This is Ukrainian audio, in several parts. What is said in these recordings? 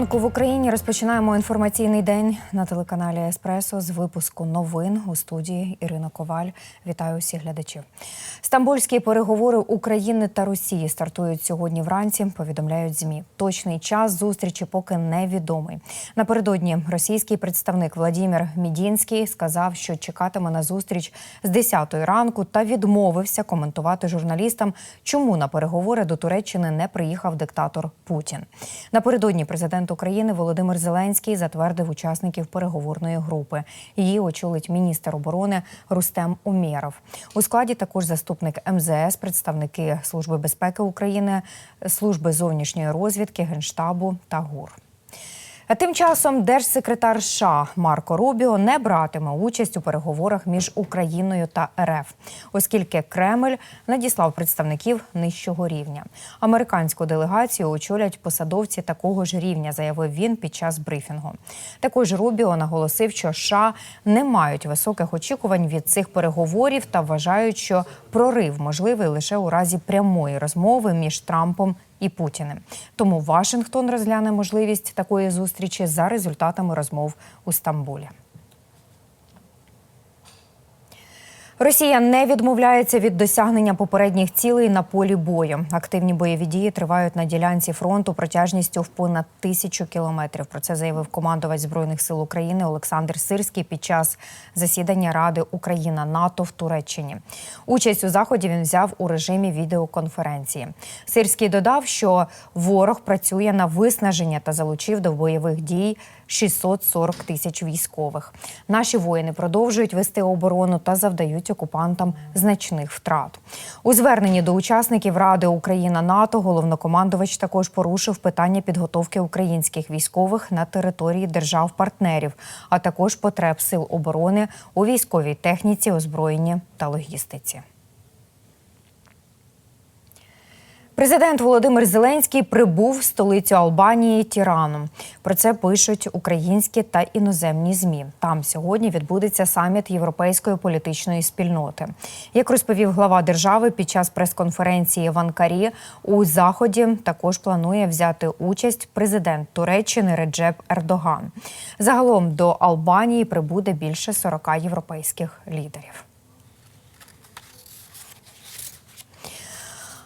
Ранку в Україні розпочинаємо інформаційний день на телеканалі Еспресо з випуску новин у студії Ірина Коваль. Вітаю усіх глядачів. Стамбульські переговори України та Росії стартують сьогодні вранці. Повідомляють змі. Точний час зустрічі поки невідомий. Напередодні російський представник Владімір Мідінський сказав, що чекатиме на зустріч з 10 ранку та відмовився коментувати журналістам, чому на переговори до Туреччини не приїхав диктатор Путін. Напередодні президент України Володимир Зеленський затвердив учасників переговорної групи. Її очолить міністр оборони Рустем Умєров. У складі також заступник МЗС, представники Служби безпеки України, служби зовнішньої розвідки, генштабу та ГУР. Тим часом держсекретар США Марко Рубіо не братиме участь у переговорах між Україною та РФ, оскільки Кремль надіслав представників нижчого рівня. Американську делегацію очолять посадовці такого ж рівня, заявив він під час брифінгу. Також Рубіо наголосив, що США не мають високих очікувань від цих переговорів та вважають, що прорив можливий лише у разі прямої розмови між Трампом і Путіним. Тому Вашингтон розгляне можливість такої зустрічі за результатами розмов у Стамбулі. Росія не відмовляється від досягнення попередніх цілей на полі бою. Активні бойові дії тривають на ділянці фронту протяжністю в понад тисячу кілометрів. Про це заявив командувач збройних сил України Олександр Сирський під час засідання Ради Україна НАТО в Туреччині. Участь у заході він взяв у режимі відеоконференції. Сирський додав, що ворог працює на виснаження та залучив до бойових дій 640 тисяч військових. Наші воїни продовжують вести оборону та завдають окупантам значних втрат. У зверненні до учасників Ради Україна НАТО головнокомандувач також порушив питання підготовки українських військових на території держав-партнерів, а також потреб сил оборони у військовій техніці, озброєнні та логістиці. Президент Володимир Зеленський прибув в столицю Албанії Тірану. Про це пишуть українські та іноземні змі. Там сьогодні відбудеться саміт європейської політичної спільноти. Як розповів глава держави під час прес-конференції в Анкарі, у заході також планує взяти участь президент Туреччини Реджеп Ердоган. Загалом до Албанії прибуде більше 40 європейських лідерів.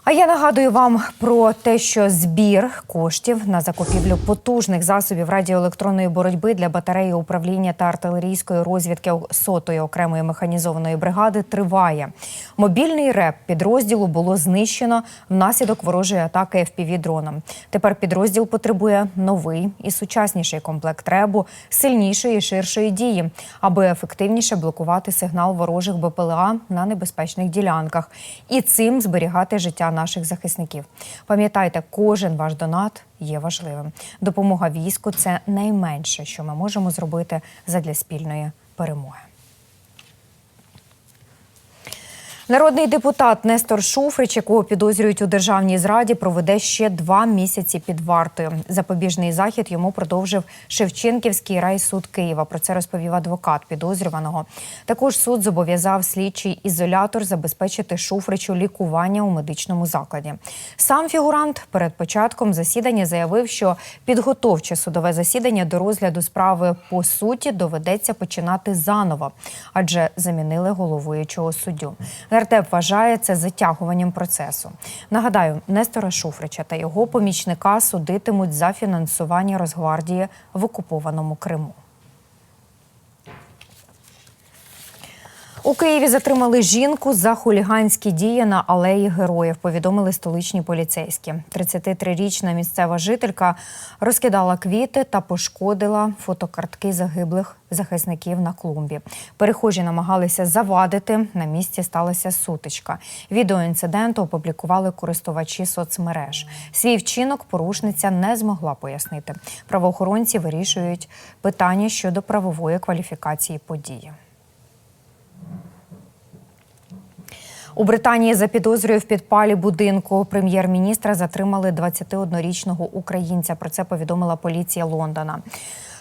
А я нагадую вам про те, що збір коштів на закупівлю потужних засобів радіоелектронної боротьби для батареї управління та артилерійської розвідки сотої окремої механізованої бригади триває. Мобільний реп підрозділу було знищено внаслідок ворожої атаки fpv дроном. Тепер підрозділ потребує новий і сучасніший комплект ребу, сильнішої і ширшої дії, аби ефективніше блокувати сигнал ворожих БПЛА на небезпечних ділянках і цим зберігати життя наших захисників. Пам'ятайте, кожен ваш донат є важливим. Допомога війську це найменше, що ми можемо зробити задля спільної перемоги. Народний депутат Нестор Шуфрич, якого підозрюють у державній зраді, проведе ще два місяці під вартою. Запобіжний захід йому продовжив Шевченківський райсуд Києва. Про це розповів адвокат підозрюваного. Також суд зобов'язав слідчий ізолятор забезпечити Шуфричу лікування у медичному закладі. Сам фігурант перед початком засідання заявив, що підготовче судове засідання до розгляду справи по суті доведеться починати заново, адже замінили головуючого суддю. Нардеп вважає це затягуванням процесу. Нагадаю, Нестора Шуфрича та його помічника судитимуть за фінансування Росгвардії в окупованому Криму. У Києві затримали жінку за хуліганські дії на алеї героїв. Повідомили столичні поліцейські. 33-річна місцева жителька розкидала квіти та пошкодила фотокартки загиблих захисників на клумбі. Перехожі намагалися завадити. На місці сталася сутичка. Відео інциденту опублікували користувачі соцмереж. Свій вчинок порушниця не змогла пояснити. Правоохоронці вирішують питання щодо правової кваліфікації події. У Британії за підозрою в підпалі будинку прем'єр-міністра затримали 21-річного українця. Про це повідомила поліція Лондона.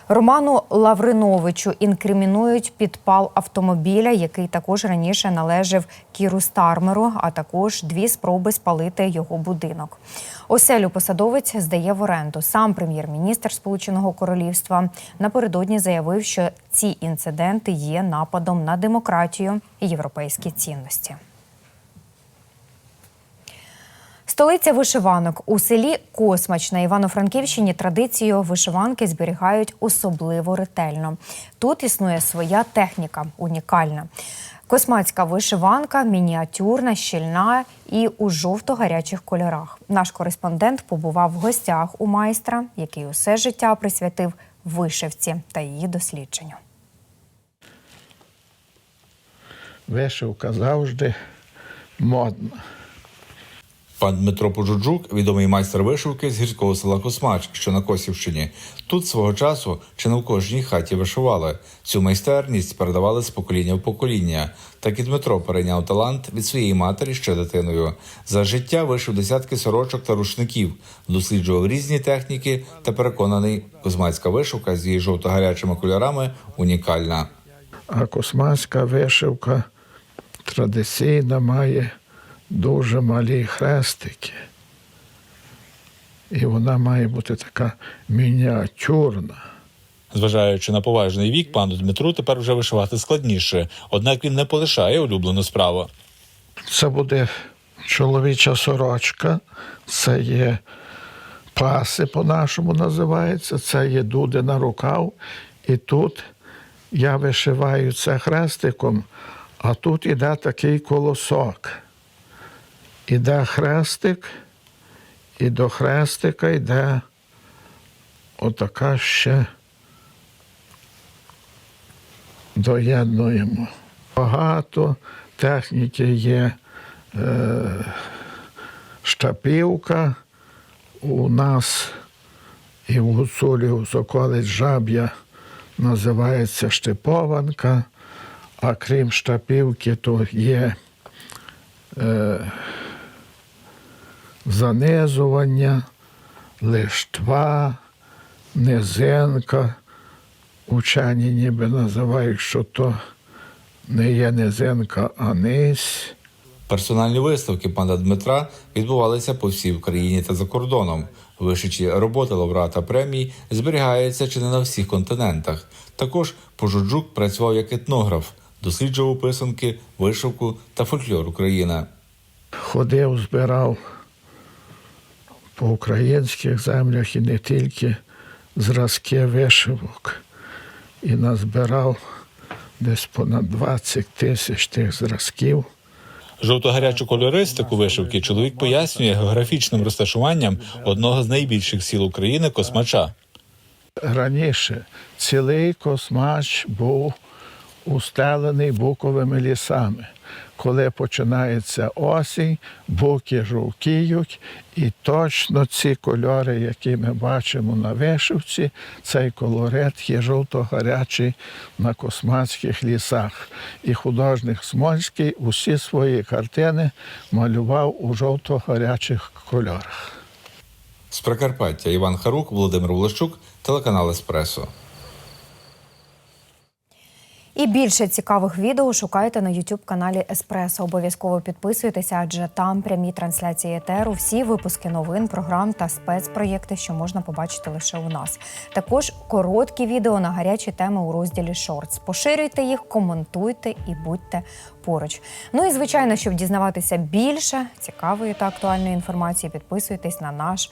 Роману Лавриновичу інкримінують підпал автомобіля, який також раніше належав Кіру Стармеру, а також дві спроби спалити його будинок. Оселю посадовець здає в оренду. Сам прем'єр-міністр Сполученого Королівства напередодні заявив, що ці інциденти є нападом на демократію і європейські цінності. Столиця вишиванок у селі Космач на Івано-Франківщині традицію вишиванки зберігають особливо ретельно. Тут існує своя техніка, унікальна. Космацька вишиванка мініатюрна, щільна і у жовто-гарячих кольорах. Наш кореспондент побував в гостях у майстра, який усе життя присвятив вишивці та її дослідженню. Вишивка завжди модна. Пан Дмитро Пожуджук, відомий майстер вишивки з гірського села Космач, що на Косівщині. Тут свого часу чи не в кожній хаті вишивали. Цю майстерність передавали з покоління в покоління. Так і Дмитро перейняв талант від своєї матері ще дитиною. За життя вишив десятки сорочок та рушників, досліджував різні техніки та переконаний, космацька вишивка з її жовто-гарячими кольорами унікальна. А космацька вишивка традиційна має дуже малі хрестики. І вона має бути така мініатюрна. Зважаючи на поважний вік, пану Дмитру тепер вже вишивати складніше, однак він не полишає улюблену справу. Це буде чоловіча сорочка, це є паси по-нашому називається, це є дуди на рукав. І тут я вишиваю це хрестиком, а тут іде такий колосок. Іде хрестик, і до хрестика йде отака ще доєднуємо. Багато техніки є е, штапівка. У нас і в Гуцулі у Соколець Жаб'я називається штипованка, а крім штапівки, то є е, занизування, лиштва, низинка. Учені ніби називають, що то не є низинка, а низь. Персональні виставки пана Дмитра відбувалися по всій Україні та за кордоном. Вишичі роботи лауреата премій зберігаються чи не на всіх континентах. Також Пожуджук працював як етнограф, досліджував писанки, вишивку та фольклор України. ходив, збирав по українських землях і не тільки зразки вишивок. І назбирав десь понад 20 тисяч тих зразків. Жовто-гарячу кольористику вишивки чоловік пояснює географічним розташуванням одного з найбільших сіл України Космача. Раніше цілий космач був устелений буковими лісами. Коли починається осінь, буки жовтіють, і точно ці кольори, які ми бачимо на вишивці, цей колорит є жовто-гарячий на космацьких лісах. І художник Смольський усі свої картини малював у жовто-гарячих кольорах. З Прикарпаття Іван Харук, Володимир Волощук, телеканал Еспресо. І більше цікавих відео шукайте на youtube каналі Еспресо. Обов'язково підписуйтеся, адже там прямі трансляції етеру, всі випуски новин, програм та спецпроєкти, що можна побачити лише у нас. Також короткі відео на гарячі теми у розділі Шортс. Поширюйте їх, коментуйте і будьте поруч. Ну і звичайно, щоб дізнаватися більше цікавої та актуальної інформації, підписуйтесь на наш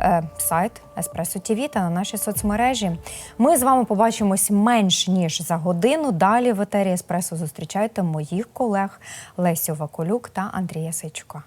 е, сайт Еспресо ТВ та на наші соцмережі. Ми з вами побачимось менш ніж за годину. Далі в етері Еспресо зустрічайте моїх колег Лесю Ваколюк та Андрія Сейчука.